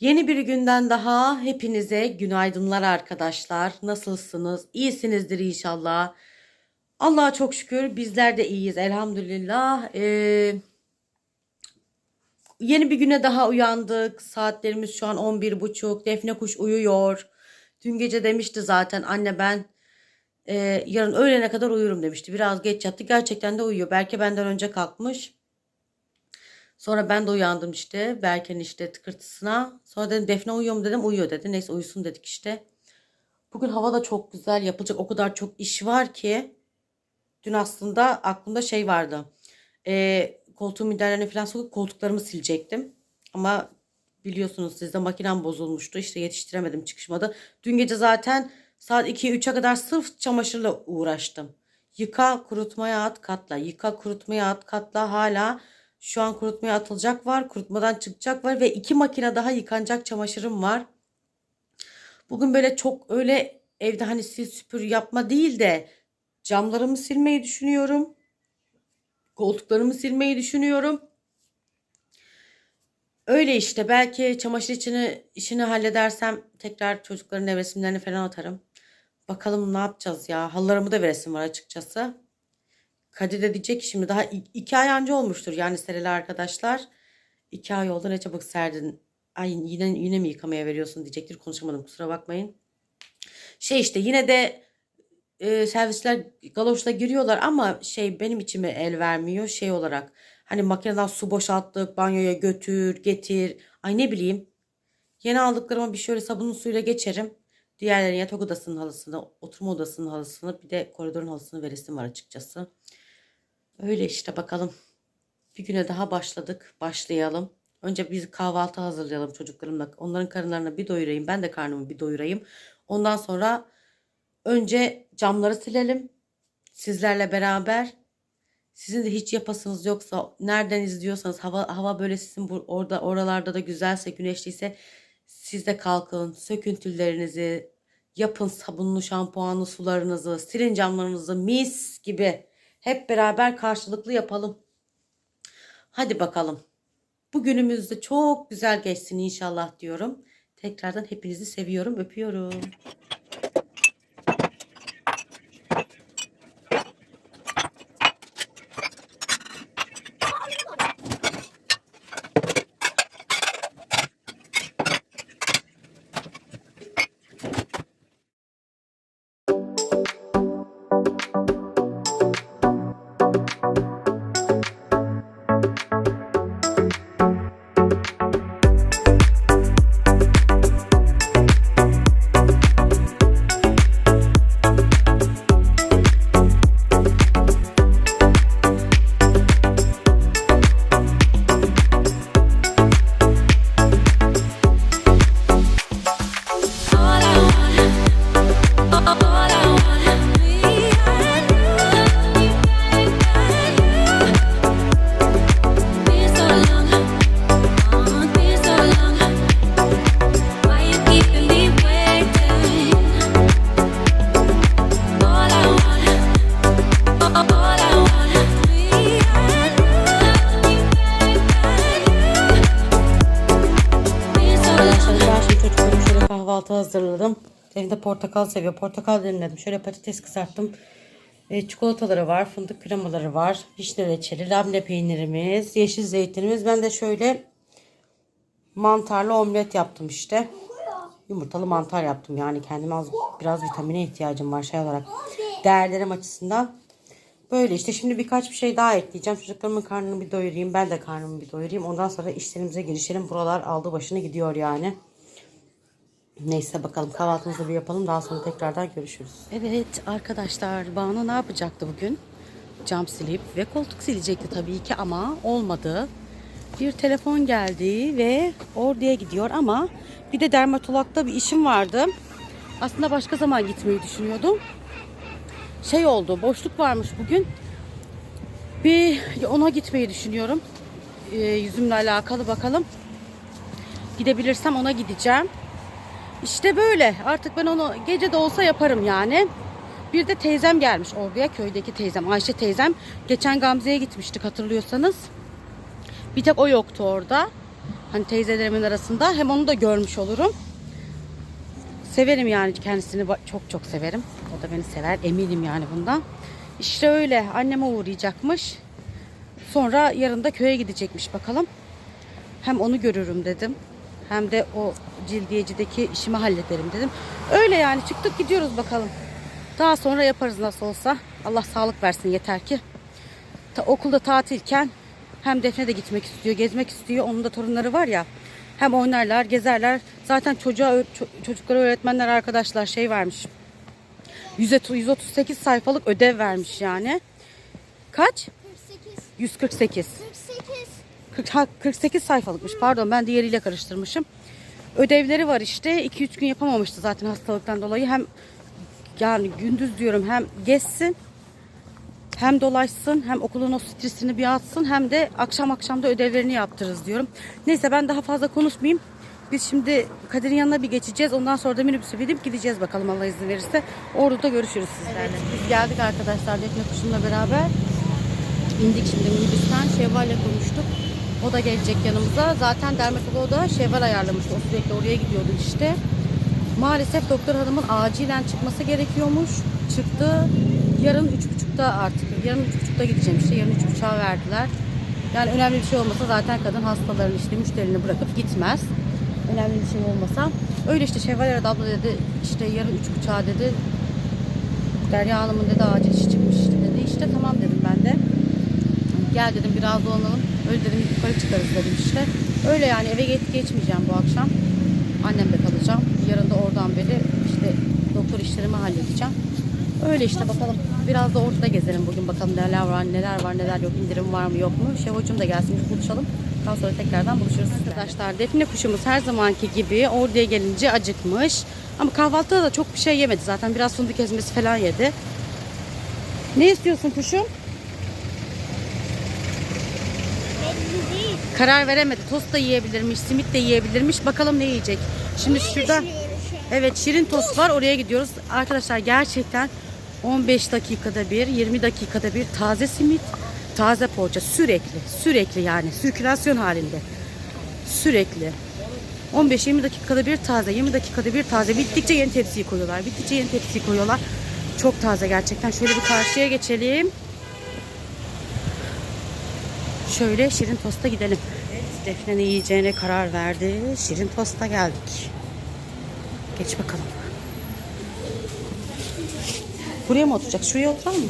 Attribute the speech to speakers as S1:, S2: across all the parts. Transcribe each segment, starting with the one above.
S1: Yeni bir günden daha hepinize günaydınlar arkadaşlar. Nasılsınız? İyisinizdir inşallah. Allah'a çok şükür bizler de iyiyiz elhamdülillah. Ee, yeni bir güne daha uyandık. Saatlerimiz şu an 11.30. Defne kuş uyuyor. Dün gece demişti zaten anne ben e, yarın öğlene kadar uyurum demişti. Biraz geç yattı. Gerçekten de uyuyor. Belki benden önce kalkmış. Sonra ben de uyandım işte. Berke'nin işte tıkırtısına. Sonra dedim Defne uyuyor mu dedim. Uyuyor dedi. Neyse uyusun dedik işte. Bugün hava da çok güzel. Yapılacak o kadar çok iş var ki. Dün aslında aklımda şey vardı. E, koltuğun miderlerini falan sokup koltuklarımı silecektim. Ama biliyorsunuz sizde makinem bozulmuştu. İşte yetiştiremedim çıkışmadı. Dün gece zaten saat 2-3'e kadar sırf çamaşırla uğraştım. Yıka kurutmaya at katla. Yıka kurutmaya at katla. Hala şu an kurutmaya atılacak var. Kurutmadan çıkacak var. Ve iki makine daha yıkanacak çamaşırım var. Bugün böyle çok öyle evde hani sil süpür yapma değil de camlarımı silmeyi düşünüyorum. Koltuklarımı silmeyi düşünüyorum. Öyle işte belki çamaşır içini işini halledersem tekrar çocukların nevresimlerini falan atarım. Bakalım ne yapacağız ya. Halılarımı da veresim var açıkçası. Kadir de diyecek ki şimdi daha iki ay önce olmuştur yani serili arkadaşlar. İki ay oldu ne çabuk serdin. Ay yine yine mi yıkamaya veriyorsun diyecektir. Konuşamadım kusura bakmayın. Şey işte yine de e, servisler galoşla giriyorlar ama şey benim içime el vermiyor şey olarak. Hani makineden su boşalttık banyoya götür getir. Ay ne bileyim. Yeni aldıklarıma bir şöyle sabunlu suyla geçerim. Diğerlerine yatak odasının halısını, oturma odasının halısını bir de koridorun halısını veresim var açıkçası. Öyle işte bakalım. Bir güne daha başladık. Başlayalım. Önce biz kahvaltı hazırlayalım çocuklarımla. Onların karınlarını bir doyurayım. Ben de karnımı bir doyurayım. Ondan sonra önce camları silelim. Sizlerle beraber. Sizin de hiç yapasınız yoksa nereden izliyorsanız hava hava böyle sizin bu, orada oralarda da güzelse güneşliyse siz de kalkın sökün tüllerinizi yapın sabunlu şampuanlı sularınızı silin camlarınızı mis gibi hep beraber karşılıklı yapalım. Hadi bakalım. Bugünümüz de çok güzel geçsin inşallah diyorum. Tekrardan hepinizi seviyorum, öpüyorum. Hazırladım. Evde portakal seviyor. Portakal dilimledim. Şöyle patates kızarttım. E, çikolataları var. Fındık kremaları var. Vişne reçeli, labne peynirimiz, yeşil zeytinimiz. Ben de şöyle mantarlı omlet yaptım işte. Yumurtalı mantar yaptım. Yani kendime az biraz vitamine ihtiyacım var şey olarak. Değerlerim açısından. Böyle işte şimdi birkaç bir şey daha ekleyeceğim. Çocuklarımın karnını bir doyurayım. Ben de karnımı bir doyurayım. Ondan sonra işlerimize girişelim. Buralar aldı başını gidiyor yani. Neyse bakalım kahvaltımızı bir yapalım. Daha sonra tekrardan görüşürüz. Evet arkadaşlar Banu ne yapacaktı bugün? Cam silip ve koltuk silecekti tabii ki ama olmadı. Bir telefon geldi ve orduya gidiyor ama bir de dermatologda bir işim vardı. Aslında başka zaman gitmeyi düşünüyordum. Şey oldu boşluk varmış bugün. Bir ona gitmeyi düşünüyorum. Ee, yüzümle alakalı bakalım. Gidebilirsem ona gideceğim. İşte böyle. Artık ben onu gece de olsa yaparım yani. Bir de teyzem gelmiş oraya köydeki teyzem Ayşe teyzem. Geçen Gamze'ye gitmiştik hatırlıyorsanız. Bir tek o yoktu orada. Hani teyzelerimin arasında. Hem onu da görmüş olurum. Severim yani kendisini çok çok severim. O da beni sever eminim yani bundan. İşte öyle anneme uğrayacakmış. Sonra yarın da köye gidecekmiş bakalım. Hem onu görürüm dedim. Hem de o cildiyecideki işimi hallederim dedim. Öyle yani çıktık gidiyoruz bakalım. Daha sonra yaparız nasıl olsa. Allah sağlık versin yeter ki. Ta, okulda tatilken hem Defne de gitmek istiyor, gezmek istiyor. Onun da torunları var ya. Hem oynarlar, gezerler. Zaten çocuğa çocuklara öğretmenler arkadaşlar şey vermiş. 100 138 sayfalık ödev vermiş yani. Kaç?
S2: 48,
S1: 148.
S2: 48.
S1: 40, ha, 48 sayfalıkmış pardon ben diğeriyle karıştırmışım. Ödevleri var işte 2-3 gün yapamamıştı zaten hastalıktan dolayı hem yani gündüz diyorum hem gezsin hem dolaşsın hem okulun o stresini bir atsın hem de akşam akşam da ödevlerini yaptırırız diyorum. Neyse ben daha fazla konuşmayayım. Biz şimdi Kadir'in yanına bir geçeceğiz. Ondan sonra da minibüse binip gideceğiz bakalım Allah izin verirse. Orada da görüşürüz sizlerle. Biz geldik arkadaşlar Defne Kuşum'la beraber. İndik şimdi minibüsten. Şevval'le konuştuk. O da gelecek yanımıza. Zaten dermatoloğu da Şevval ayarlamıştı. O sürekli oraya gidiyordu işte. Maalesef doktor hanımın acilen çıkması gerekiyormuş. Çıktı. Yarın üç buçukta artık. Yarın üç buçukta gideceğim işte. Yarın üç buçuğa verdiler. Yani önemli bir şey olmasa zaten kadın hastaların işte müşterini bırakıp gitmez. Önemli bir şey olmasa. Öyle işte Şevval aradı abla dedi işte yarın üç buçuğa dedi. Derya Hanım'ın dedi acil işi çıkmış işte dedi. İşte tamam dedim ben de. Gel dedim biraz dolanalım. Öyle dedim yukarı çıkarız dedim işte. Öyle yani eve geç, geçmeyeceğim bu akşam. Annemde kalacağım. Yarın da oradan beri işte doktor işlerimi halledeceğim. Öyle işte bakalım. Biraz da ortada gezelim bugün bakalım neler var neler var neler yok indirim var mı yok mu. Şevacım da gelsin biz buluşalım. Daha sonra tekrardan buluşuruz. Arkadaşlar defne kuşumuz her zamanki gibi oraya gelince acıkmış. Ama kahvaltıda da çok bir şey yemedi zaten. Biraz fındık ezmesi falan yedi. Ne istiyorsun kuşum?
S2: Belli değil.
S1: Karar veremedi. Tost da yiyebilirmiş, simit de yiyebilirmiş. Bakalım ne yiyecek. Şimdi şurada
S2: Düşünüyorum şu an.
S1: evet şirin tost var. Oraya gidiyoruz. Arkadaşlar gerçekten 15 dakikada bir, 20 dakikada bir taze simit, taze poğaça sürekli, sürekli yani sirkülasyon halinde. Sürekli. 15-20 dakikada bir taze, 20 dakikada bir taze. Bittikçe yeni tepsiyi koyuyorlar. Bittikçe yeni tepsiyi koyuyorlar. Çok taze gerçekten. Şöyle bir karşıya geçelim. Şöyle şirin tosta gidelim. Defne ne yiyeceğine karar verdi. Şirin tosta geldik. Geç bakalım. Buraya mı oturacak? Şuraya oturalım mı?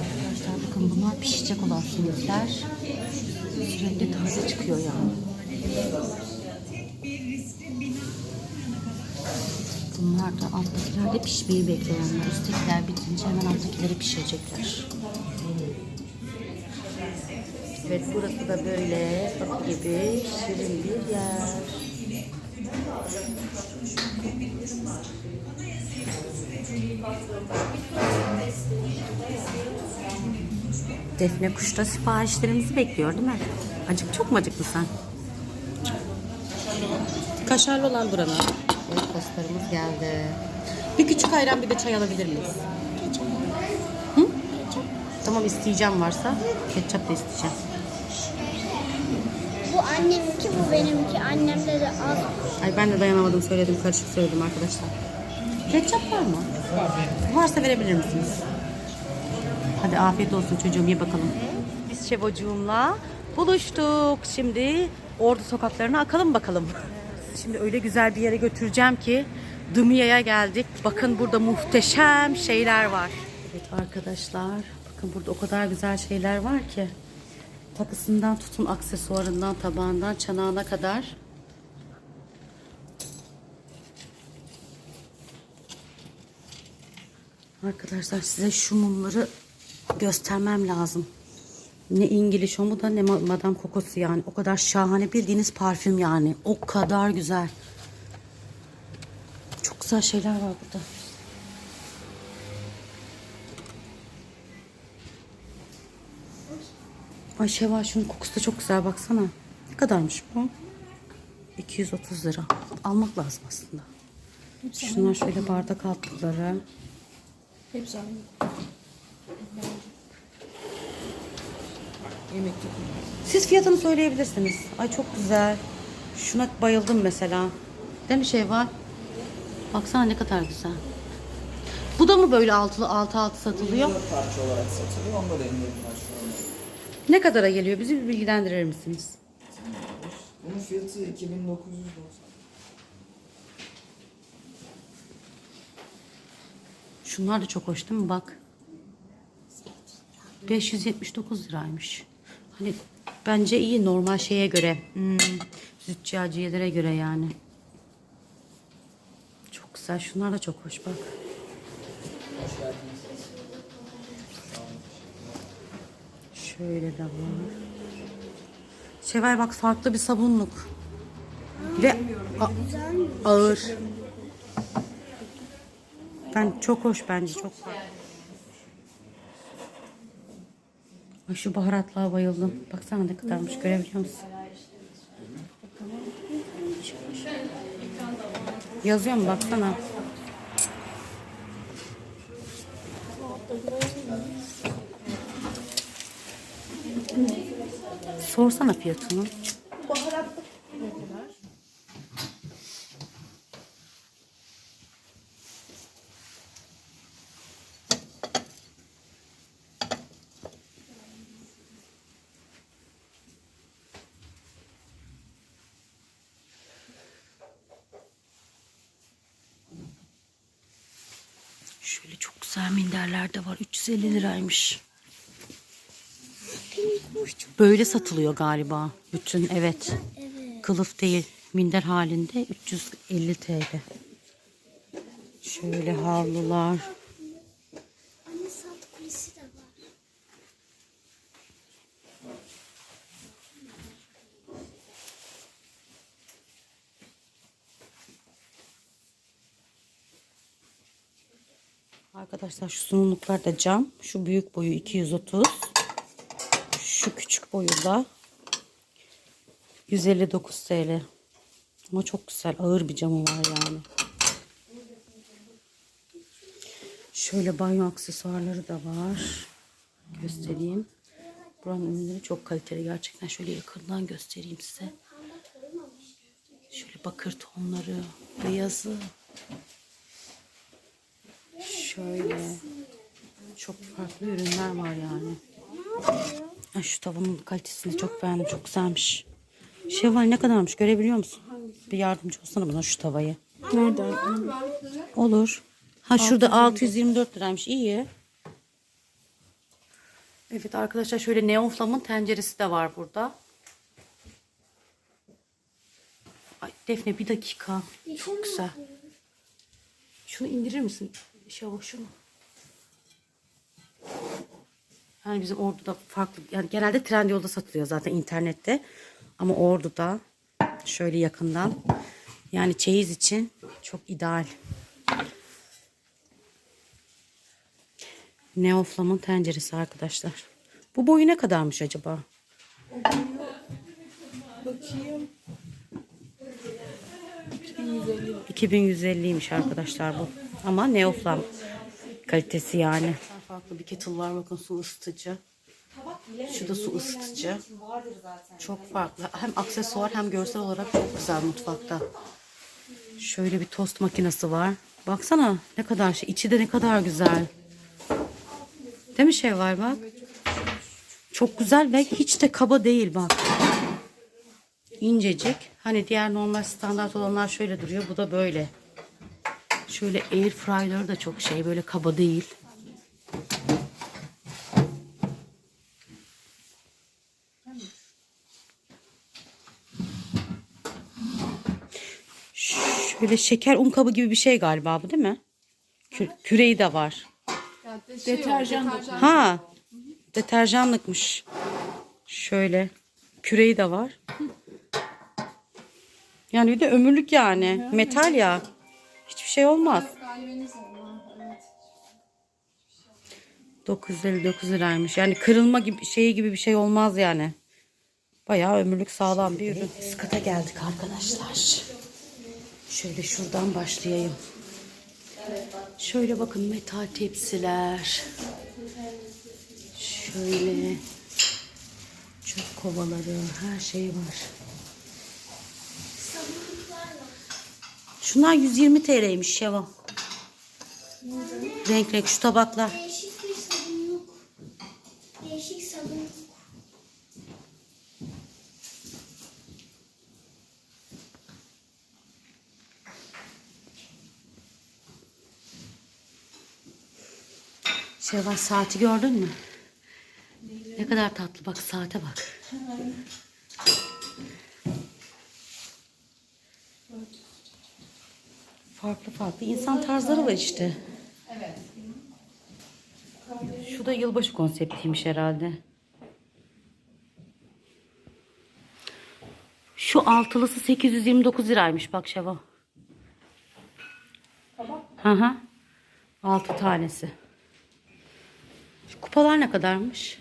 S1: Arkadaşlar bakın bunlar pişecek olan simitler. Sürekli taze çıkıyor ya. Bunlar da alttakiler de pişmeyi bekleyenler. Üsttekiler bitince hemen alttakileri pişirecekler. Evet burası da böyle kapı gibi şirin bir yer. Defne kuşta siparişlerimizi bekliyor değil mi? Acık çok mu acıktın sen? Kaşarlı olan buranın. Evet postlarımız geldi. Bir küçük ayran bir de çay alabilir miyiz? Hı? Tamam isteyeceğim varsa. Ketçap da isteyeceğim.
S2: Anneminki bu benimki. Annemde de az.
S1: Ay ben de dayanamadım söyledim karışık söyledim arkadaşlar. Ketçap var mı? Varsa verebilir misiniz? Hadi afiyet olsun çocuğum ye bakalım. Biz Şevocuğumla buluştuk. Şimdi Ordu sokaklarına akalım bakalım. Şimdi öyle güzel bir yere götüreceğim ki Dımya'ya geldik. Bakın burada muhteşem şeyler var. Evet arkadaşlar bakın burada o kadar güzel şeyler var ki. Takısından tutun aksesuarından, tabağından, çanağına kadar. Arkadaşlar size şu mumları göstermem lazım. Ne İngiliz o mu da ne Ma- Madame Coco'su yani. O kadar şahane bildiğiniz parfüm yani. O kadar güzel. Çok güzel şeyler var burada. Ay Şevval şunun kokusu da çok güzel baksana. Ne kadarmış bu? 230 lira. Almak lazım aslında. Şunlar şöyle bardak altlıkları.
S3: Hepsi aynı.
S1: Siz fiyatını söyleyebilirsiniz. Ay çok güzel. Şuna bayıldım mesela. Değil mi şey var? Baksana ne kadar güzel. Bu da mı böyle altılı altı altı satılıyor?
S4: Dört parça olarak satılıyor. Onda da indirim var.
S1: Ne kadara geliyor? Bizi bir bilgilendirir misiniz?
S4: Bunun fiyatı 2990.
S1: Şunlar da çok hoş değil mi? Bak. 579 liraymış. Hani bence iyi normal şeye göre. Hmm, züccaciyelere göre yani. Çok güzel. Şunlar da çok hoş bak. Şöyle de var. Şevval bak farklı bir sabunluk. Ve ağır. Ben çok hoş bence çok. Ay şu baharatlığa bayıldım. Baksana ne kadarmış görebiliyor musun? Yazıyor mu baksana. Sorsana fiyatını. Şöyle çok güzel minderler de var. 350 liraymış. Böyle satılıyor galiba. Bütün evet. Kılıf değil. Minder halinde 350 TL. Şöyle havlular.
S2: Anne saat kulesi de var.
S1: Arkadaşlar şu sunumluklar da cam. Şu büyük boyu 230. Boyu da 159 TL. Ama çok güzel ağır bir camı var yani. Şöyle banyo aksesuarları da var. Göstereyim. Buranın ürünleri çok kaliteli gerçekten. Şöyle yakından göstereyim size. Şöyle bakır tonları, beyazı. Şöyle çok farklı ürünler var yani. Ay, şu tavanın kalitesini çok beğendim. Çok güzelmiş. Şevval ne kadarmış görebiliyor musun? Bir yardımcı olsana bana şu tavayı.
S3: Nereden?
S1: Olur. Ha şurada 624 liraymış. İyi. Evet arkadaşlar şöyle neon flamın tenceresi de var burada. Ay Defne bir dakika. Çok güzel. Şunu indirir misin? Şevval şunu. Yani bizim orduda farklı yani genelde Trendyol'da satılıyor zaten internette. Ama orduda şöyle yakından yani çeyiz için çok ideal. Neoflam'ın tenceresi arkadaşlar. Bu boyu ne kadarmış acaba?
S3: Bakayım.
S1: 2150'ymiş arkadaşlar bu. Ama Neoflam kalitesi yani. Farklı bir kettle var bakın su ısıtıcı. Şu da su ısıtıcı. Çok farklı. Hem aksesuar hem görsel olarak çok güzel mutfakta. Şöyle bir tost makinesi var. Baksana ne kadar şey. İçi de ne kadar güzel. Değil mi şey var bak. Çok güzel ve hiç de kaba değil bak. İncecik. Hani diğer normal standart olanlar şöyle duruyor. Bu da böyle. Şöyle air fryer'ı da çok şey böyle kaba değil. Şöyle şeker un kabı gibi bir şey galiba bu değil mi? Kü- küreği de var.
S3: Deterjan da
S1: Ha, deterjanlıkmış. Şöyle küreği de var. Yani bir de ömürlük yani. Metal ya. Hiçbir şey olmaz. 959 liraymış. Yani kırılma gibi şey gibi bir şey olmaz yani. Bayağı ömürlük sağlam bir ürün. Biz kata geldik arkadaşlar. Şöyle şuradan başlayayım. Şöyle bakın metal tepsiler. Şöyle çöp kovaları her şey var. Şunlar 120 TL'ymiş Şeva. Renk renk şu tabaklar.
S2: Değişik bir sabunluk. Değişik sabunluk.
S1: Şevval saati gördün mü? Ne kadar tatlı bak saate bak. Farklı farklı insan tarzları var işte.
S3: Evet.
S1: Şu da yılbaşı konseptiymiş herhalde. Şu altılısı 829 liraymış bak Şeva. Hı hı. Altı tanesi. Kupalar ne kadarmış?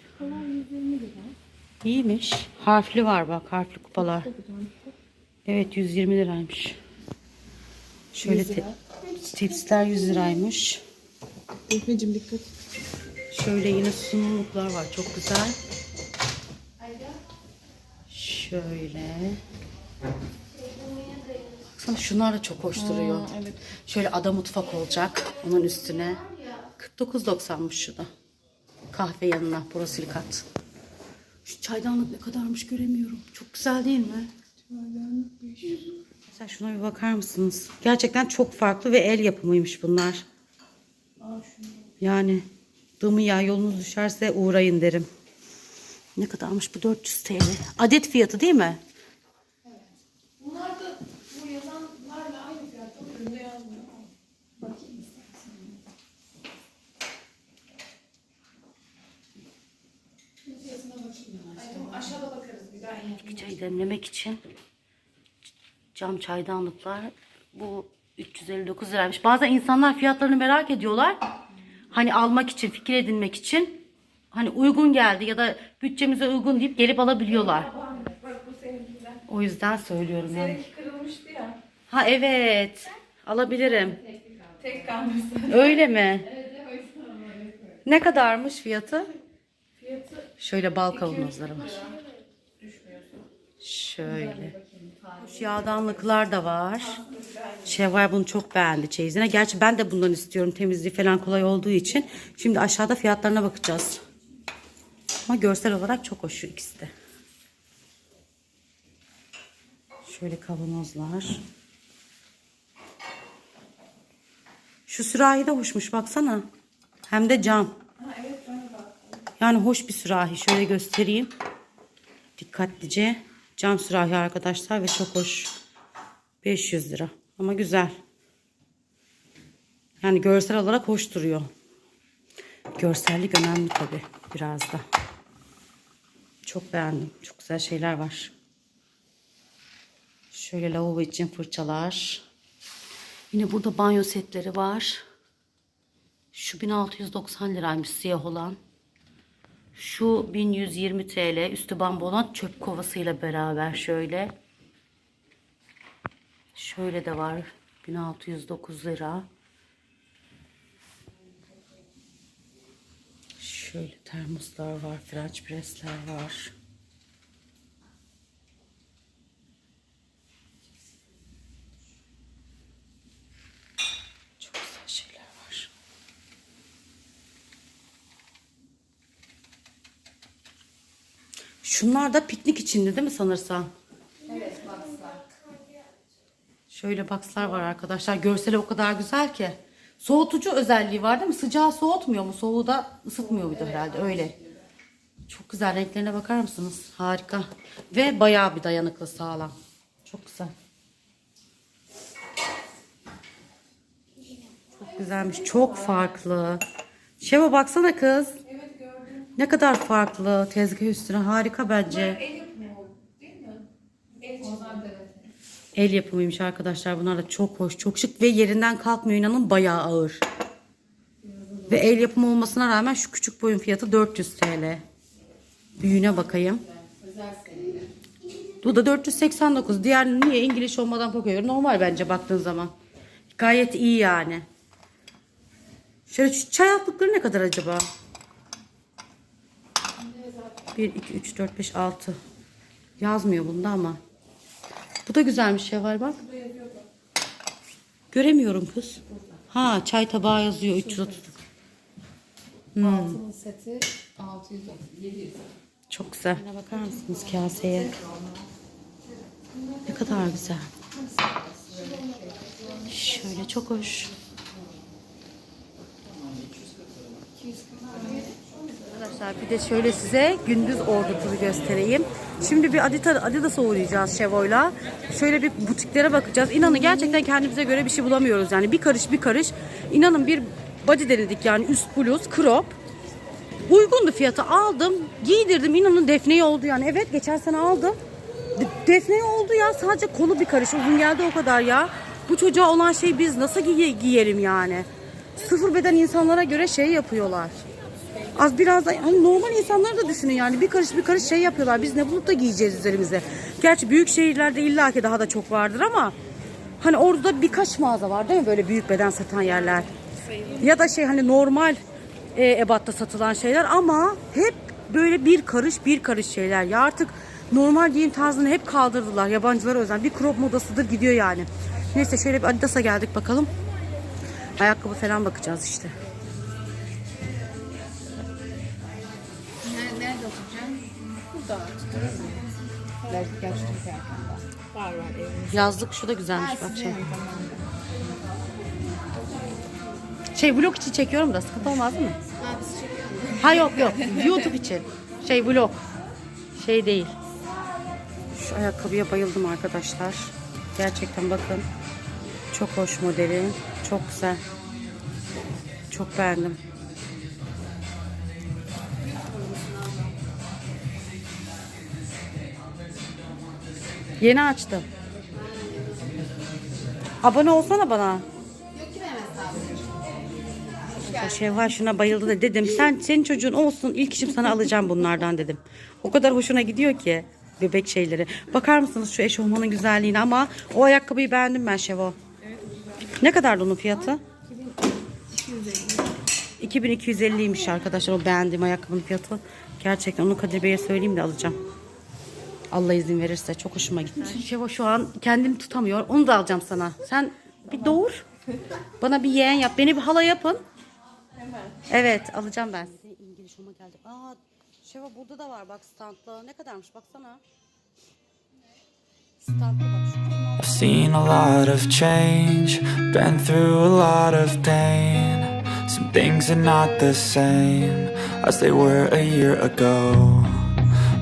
S1: İyiymiş. Harfli var bak harfli kupalar. Evet 120 liraymış. Şöyle te- tepsiler 100 liraymış.
S3: Defneciğim dikkat.
S1: Şöyle yine sunumluklar var. Çok güzel. Şöyle. Baksana şunlar da çok hoş duruyor.
S3: evet.
S1: Şöyle ada mutfak olacak. Onun üstüne. 49.90'mış şu da. Kahve yanına borosilikat. Şu çaydanlık ne kadarmış göremiyorum. Çok güzel değil mi? Mesela şuna bir bakar mısınız? Gerçekten çok farklı ve el yapımıymış bunlar. Yani dımı ya yolunuz düşerse uğrayın derim. Ne kadarmış bu 400 TL. Adet fiyatı değil mi?
S3: Bunlar da bu yazanlarla aynı fiyatta üründe yazmıyor. Bakayım istersen. Fiyatına bakayım ben. Ay, tamam, aşağıda bakarız bir daha yakın.
S1: Çay demlemek için cam çaydanlıklar bu 359 liraymış. Bazen insanlar fiyatlarını merak ediyorlar. Hani almak için, fikir edinmek için hani uygun geldi ya da bütçemize uygun deyip gelip alabiliyorlar. O yüzden söylüyorum yani.
S3: Seninki kırılmıştı ya.
S1: Ha evet. Alabilirim.
S3: Tek kalmıştı.
S1: Öyle mi?
S3: Evet.
S1: Ne kadarmış fiyatı? Şöyle bal kavanozları var. Şöyle. Yağdanlıklar da var. Şevval bunu çok beğendi çeyizine. Gerçi ben de bundan istiyorum. Temizliği falan kolay olduğu için. Şimdi aşağıda fiyatlarına bakacağız. Ama görsel olarak çok hoş şu ikisi de. Şöyle kavanozlar. Şu sürahi de hoşmuş baksana. Hem de cam. Yani hoş bir sürahi. Şöyle göstereyim. Dikkatlice. Cam sürahi arkadaşlar ve çok hoş. 500 lira. Ama güzel. Yani görsel olarak hoş duruyor. Görsellik önemli tabi biraz da. Çok beğendim. Çok güzel şeyler var. Şöyle lavabo için fırçalar. Yine burada banyo setleri var. Şu 1690 liraymış siyah olan. Şu 1120 TL üstü bambu olan çöp kovasıyla beraber şöyle. Şöyle de var 1609 lira. Şöyle termoslar var, French press'ler var. Çok güzel şeyler var. Şunlar da piknik içinde değil mi sanırsam?
S3: Evet baksana.
S1: Şöyle boxlar var arkadaşlar. Görseli o kadar güzel ki. Soğutucu özelliği var değil mi? Sıcağı soğutmuyor mu? Soğuğu da ısıtmıyor muydu herhalde? Öyle. Çok güzel. Renklerine bakar mısınız? Harika. Ve bayağı bir dayanıklı sağlam. Çok güzel. Çok güzelmiş. Çok farklı. Şeva baksana kız. Ne kadar farklı. Tezgah üstüne harika bence.
S3: El yapımı değil mi? El.
S1: El yapımıymış arkadaşlar. Bunlar da çok hoş, çok şık ve yerinden kalkmıyor inanın bayağı ağır. Ve el yapımı olmasına rağmen şu küçük boyun fiyatı 400 TL. Büyüğüne bakayım. Bu da 489. Diğer niye İngiliz olmadan kokuyor? Normal bence baktığın zaman. Gayet iyi yani. Şöyle şu çay altlıkları ne kadar acaba? 1, 2, 3, 4, 5, 6. Yazmıyor bunda ama. Bu da güzelmiş Şevval bak. Göremiyorum kız. Ha çay tabağı yazıyor 330.
S3: Altının seti 600 700.
S1: Çok güzel. Bana bakar mısınız kaseye? Ne kadar güzel. Şöyle çok hoş. Arkadaşlar bir de şöyle size gündüz ordu turu göstereyim. Şimdi bir Adidas, Adidas'a uğrayacağız Şevo'yla. Şöyle bir butiklere bakacağız. İnanın gerçekten kendimize göre bir şey bulamıyoruz. Yani bir karış bir karış. İnanın bir body denedik yani üst bluz, crop. Uygundu fiyatı aldım. Giydirdim inanın defneyi oldu yani. Evet geçen sene aldım. De- defneyi oldu ya sadece kolu bir karış uzun geldi o kadar ya. Bu çocuğa olan şey biz nasıl giy- giyelim yani. Sıfır beden insanlara göre şey yapıyorlar. Az biraz da hani normal insanları da düşünün yani bir karış bir karış şey yapıyorlar. Biz ne bulup da giyeceğiz üzerimize. Gerçi büyük şehirlerde illaki daha da çok vardır ama hani orada birkaç mağaza var değil mi böyle büyük beden satan yerler. Ya da şey hani normal e, ebatta satılan şeyler ama hep böyle bir karış bir karış şeyler. Ya artık normal giyim tarzını hep kaldırdılar yabancılara özel. Bir crop modasıdır gidiyor yani. Neyse şöyle bir Adidas'a geldik bakalım. Ayakkabı falan bakacağız işte.
S3: Burada. Belki. Var var evimiz.
S1: Yazlık şu da güzelmiş bak şey. Şey vlog için çekiyorum da sıkıntı olmaz
S3: biz çekiyoruz.
S1: Ha yok yok YouTube için. Şey vlog. Şey değil. Şu ayakkabıya bayıldım arkadaşlar. Gerçekten bakın. Çok hoş modeli. Çok güzel. Çok beğendim. Yeni açtım. Abone olsana bana. Şevval şuna bayıldı da dedim sen senin çocuğun olsun ilk işim sana alacağım bunlardan dedim. O kadar hoşuna gidiyor ki bebek şeyleri. Bakar mısınız şu eşofmanın güzelliğine ama o ayakkabıyı beğendim ben Şevo. Ne kadardı onun fiyatı? 2250'ymiş arkadaşlar o beğendiğim ayakkabının fiyatı. Gerçekten onu Kadir Bey'e söyleyeyim de alacağım. Allah izin verirse çok hoşuma gitti. Şevo şu an kendini tutamıyor. Onu da alacağım sana. Sen bir doğur. Bana bir yeğen yap. Beni bir hala yapın. Evet alacağım ben. İngiliz Home'a geldik. Aa Şeva burada da var bak standlı. Ne kadarmış baksana. Standlı bak şu
S5: I've seen a lot of change, been through a lot of pain. Some things are not the same as they were a year ago.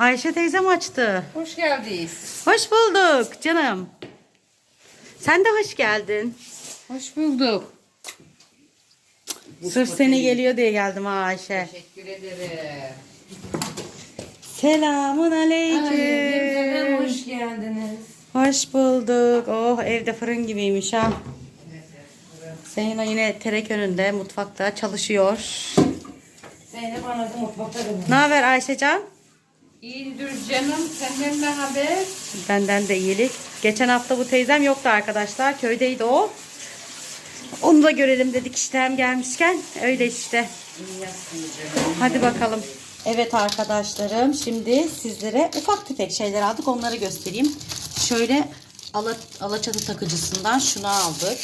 S1: Ayşe teyzem açtı.
S3: Hoş geldiniz.
S1: Hoş bulduk canım. Sen de hoş geldin.
S3: Hoş bulduk.
S1: Sırf seni geliyor diye geldim ha Ayşe.
S3: Teşekkür ederim.
S1: Selamun aleyküm.
S3: hoş geldiniz.
S1: Hoş bulduk. Oh evde fırın gibiymiş ha. Zeynep yine terek önünde mutfakta çalışıyor.
S3: Zeynep anladı mutfakta.
S1: Ne haber Ayşecan?
S3: İyidir canım. Senden ne haber?
S1: Benden de iyilik. Geçen hafta bu teyzem yoktu arkadaşlar. Köydeydi o. Onu da görelim dedik işte hem gelmişken. Öyle işte. Hadi bakalım. Evet arkadaşlarım şimdi sizlere ufak tefek şeyler aldık onları göstereyim. Şöyle ala, alaçatı takıcısından şunu aldık.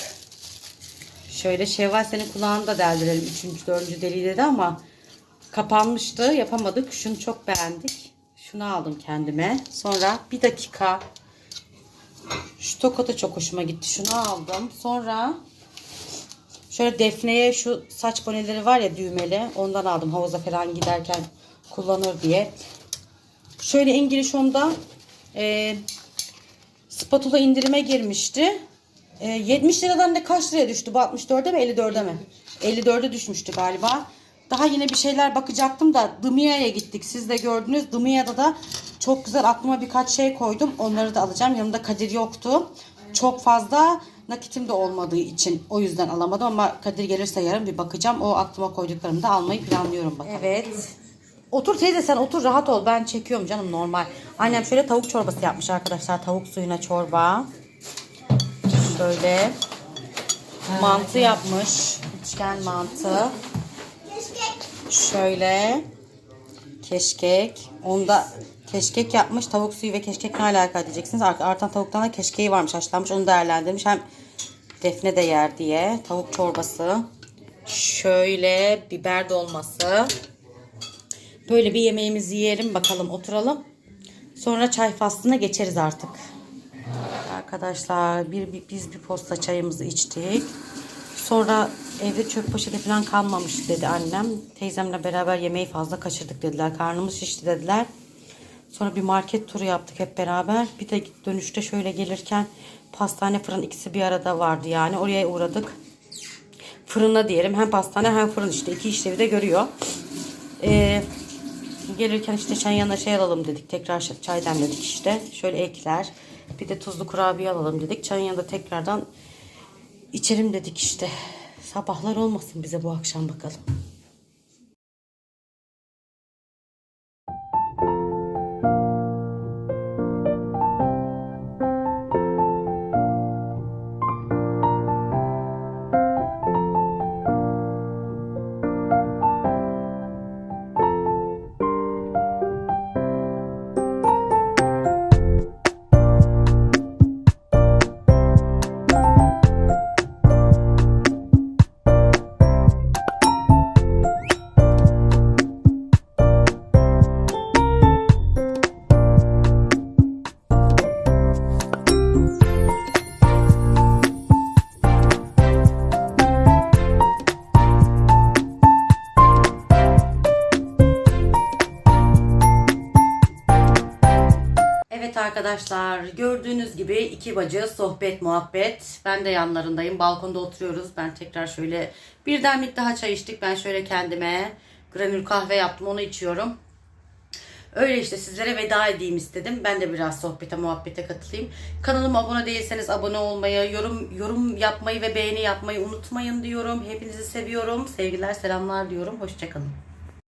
S1: Şöyle Şevval senin kulağını da deldirelim. Üçüncü, dördüncü deliği dedi ama kapanmıştı yapamadık. Şunu çok beğendik. Şunu aldım kendime. Sonra bir dakika. Şu toka da çok hoşuma gitti. Şunu aldım. Sonra Şöyle Defne'ye şu saç boneleri var ya düğmeli. Ondan aldım havuza falan giderken kullanır diye. Şöyle İngiliz onda e, spatula indirime girmişti. E, 70 liradan da kaç liraya düştü? Bu 64'e mi 54'e mi? 54'e düşmüştü galiba. Daha yine bir şeyler bakacaktım da Dimia'ya gittik. Siz de gördünüz. Dimia'da da çok güzel aklıma birkaç şey koydum. Onları da alacağım. Yanımda Kadir yoktu. Çok fazla nakitim de olmadığı için o yüzden alamadım ama Kadir gelirse yarın bir bakacağım. O aklıma koyduklarımı da almayı planlıyorum bakalım. Evet. Otur teyze sen otur rahat ol. Ben çekiyorum canım normal. Annem şöyle tavuk çorbası yapmış arkadaşlar. Tavuk suyuna çorba. Şöyle mantı yapmış. İçken mantı. Şöyle keşkek. Onda keşkek yapmış. Tavuk suyu ve keşkek ne alaka diyeceksiniz. Art- Artan tavuktan da keşkeği varmış. Haşlanmış. Onu değerlendirmiş. Hem Defne de yer diye. Tavuk çorbası. Şöyle biber dolması. Böyle bir yemeğimizi yiyelim bakalım oturalım. Sonra çay faslına geçeriz artık. Arkadaşlar bir, bir- biz bir posta çayımızı içtik. Sonra evde çöp poşeti falan kalmamış dedi annem. Teyzemle beraber yemeği fazla kaçırdık dediler. Karnımız şişti dediler. Sonra bir market turu yaptık hep beraber. Bir de dönüşte şöyle gelirken pastane fırın ikisi bir arada vardı yani. Oraya uğradık. Fırına diyelim. Hem pastane hem fırın işte. iki işlevi de görüyor. Ee, gelirken işte çayın yanına şey alalım dedik. Tekrar çay demledik işte. Şöyle ekler. Bir de tuzlu kurabiye alalım dedik. Çayın yanında tekrardan içelim dedik işte. Sabahlar olmasın bize bu akşam bakalım. Gibi iki bacı sohbet muhabbet. Ben de yanlarındayım balkonda oturuyoruz. Ben tekrar şöyle bir demlik daha çay içtik. Ben şöyle kendime granül kahve yaptım onu içiyorum. Öyle işte sizlere veda edeyim istedim. Ben de biraz sohbete muhabbete katılayım. Kanalıma abone değilseniz abone olmayı, yorum yorum yapmayı ve beğeni yapmayı unutmayın diyorum. Hepinizi seviyorum. Sevgiler selamlar diyorum. Hoşçakalın.